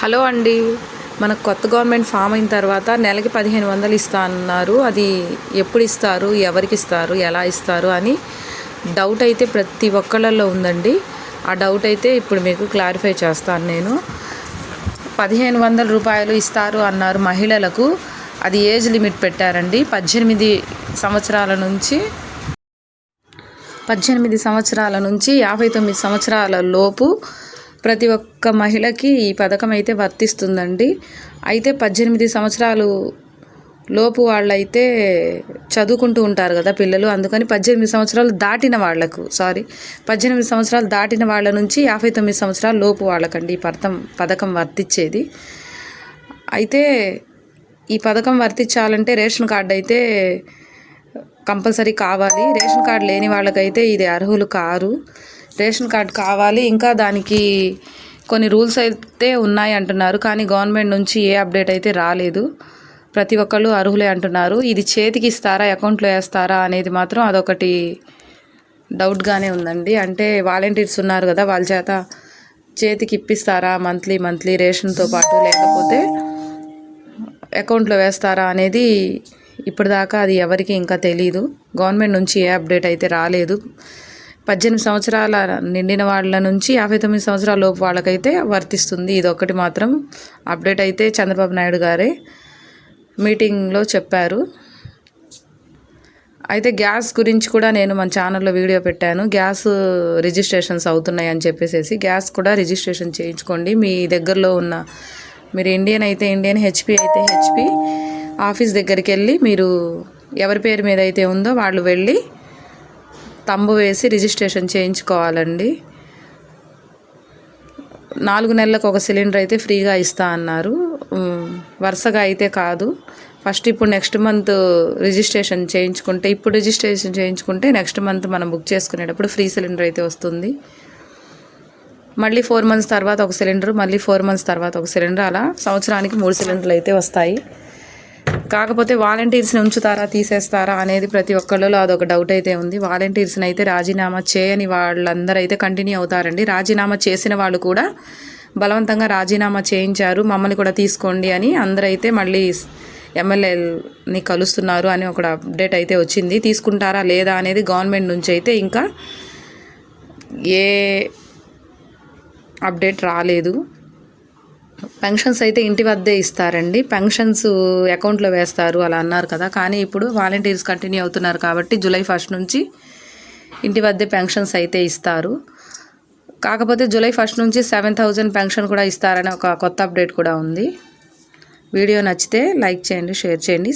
Hello అండి. మనకు కొత్త గవర్నమెంట్ ఫామ్ అయిన తర్వాత నెలకి పదిహేను వందలు ఇస్తా అన్నారు. అది ఎప్పుడు ఇస్తారు? ఎవరికి ఇస్తారు? ఎలా ఇస్తారు? అని డౌట్ అయితే ప్రతి ఒక్కళ్ళల్లో ఉందండి. ఆ డౌట్ అయితే ఇప్పుడు మీకు క్లారిఫై చేస్తాను నేను. పదిహేను వందల రూపాయలు ఇస్తారు అన్నారు మహిళలకు. అది ఏజ్ లిమిట్ పెట్టారండి. పద్దెనిమిది సంవత్సరాల నుంచి పద్దెనిమిది సంవత్సరాల నుంచి యాభై తొమ్మిది సంవత్సరాల లోపు ప్రతి ఒక్క మహిళకి ఈ పథకం అయితే వర్తిస్తుందండి. అయితే పద్దెనిమిది సంవత్సరాలు లోపు వాళ్ళైతే చదువుకుంటూ ఉంటారు కదా పిల్లలు. అందుకని పద్దెనిమిది సంవత్సరాలు దాటిన వాళ్ళకు సారీ పద్దెనిమిది సంవత్సరాలు దాటిన వాళ్ళ నుంచి యాభై తొమ్మిది సంవత్సరాల లోపు వాళ్ళకండి ఈ పథకం పథకం వర్తించేది అయితే ఈ పథకం వర్తించాలంటే రేషన్ కార్డు అయితే కంపల్సరీ కావాలి. రేషన్ కార్డు లేని వాళ్ళకైతే ఇది అర్హులు కారు. రేషన్ కార్డు కావాలి ఇంకా దానికి కొన్ని రూల్స్ అయితే ఉన్నాయి అంటున్నారు కానీ గవర్నమెంట్ నుంచి ఏ అప్డేట్ అయితే రాలేదు. ప్రతి ఒక్కళ్ళు అర్హులే అంటున్నారు. ఇది చేతికి ఇస్తారా అకౌంట్లో వేస్తారా అనేది మాత్రం అదొకటి డౌట్గానే ఉందండి. అంటే వాలంటీర్స్ ఉన్నారు కదా వాళ్ళ చేత చేతికి ఇప్పిస్తారా మంత్లీ మంత్లీ రేషన్తో పాటు లేకపోతే అకౌంట్లో వేస్తారా అనేది ఇప్పటిదాకా అది ఎవరికి ఇంకా తెలియదు గవర్నమెంట్ నుంచి ఏ అప్డేట్ అయితే రాలేదు. పద్దెనిమిది సంవత్సరాల నిండిన వాళ్ళ నుంచి యాభై తొమ్మిది సంవత్సరాల లోపు వాళ్ళకైతే వర్తిస్తుంది. ఇది ఒకటి మాత్రం అప్డేట్ అయితే చంద్రబాబు నాయుడు గారే మీటింగ్లో చెప్పారు. అయితే గ్యాస్ గురించి కూడా నేను మన ఛానల్లో వీడియో పెట్టాను. గ్యాస్ రిజిస్ట్రేషన్స్ అవుతున్నాయి అని చెప్పేసి గ్యాస్ కూడా రిజిస్ట్రేషన్ చేయించుకోండి. మీ దగ్గరలో ఉన్న మీరు ఇండియన్ అయితే ఇండియన్ హెచ్పి అయితే హెచ్పి ఆఫీస్ దగ్గరికి వెళ్ళి మీరు ఎవరి పేరు మీద అయితే ఉందో వాళ్ళు వెళ్ళి తంబు వేసి రిజిస్ట్రేషన్ చేయించుకోవాలండి. నాలుగు నెలలకు ఒక సిలిండర్ అయితే ఫ్రీగా ఇస్తా అన్నారు. వరుసగా అయితే కాదు. ఫస్ట్ ఇప్పుడు నెక్స్ట్ మంత్ రిజిస్ట్రేషన్ చేయించుకుంటే ఇప్పుడు రిజిస్ట్రేషన్ చేయించుకుంటే నెక్స్ట్ మంత్ మనం బుక్ చేసుకునేటప్పుడు ఫ్రీ సిలిండర్ అయితే వస్తుంది. మళ్ళీ ఫోర్ మంత్స్ తర్వాత ఒక సిలిండర్ మళ్ళీ ఫోర్ మంత్స్ తర్వాత ఒక సిలిండర్ అలా సంవత్సరానికి మూడు సిలిండర్లు అయితే వస్తాయి. కాకపోతే వాలంటీర్స్ని ఉంచుతారా తీసేస్తారా అనేది ప్రతి ఒక్కళ్ళలో అదొక డౌట్ అయితే ఉంది. వాలంటీర్స్ని అయితే రాజీనామా చేయని వాళ్ళందరూ అయితే కంటిన్యూ అవుతారండి. రాజీనామా చేసిన వాళ్ళు కూడా బలవంతంగా రాజీనామా చేయించారు మమ్మల్ని కూడా తీసుకోండి అని అందరైతే మళ్ళీ ఎమ్మెల్యేని కలుస్తున్నారు అని ఒక అప్డేట్ అయితే వచ్చింది. తీసుకుంటారా లేదా అనేది గవర్నమెంట్ నుంచి అయితే ఇంకా ఏ అప్డేట్ రాలేదు. పెన్షన్స్ అయితే ఇంటి వద్దే ఇస్తారండి. పెన్షన్స్ అకౌంట్లో వేస్తారు అలా అన్నారు కదా. కానీ ఇప్పుడు వాలంటీర్స్ కంటిన్యూ అవుతున్నారు కాబట్టి జూలై ఫస్ట్ నుంచి ఇంటి వద్దే పెన్షన్స్ అయితే ఇస్తారు. కాకపోతే జూలై ఫస్ట్ నుంచి సెవెన్ థౌజండ్ పెన్షన్ కూడా ఇస్తారని ఒక కొత్త అప్డేట్ కూడా ఉంది. వీడియో నచ్చితే లైక్ చేయండి షేర్ చేయండి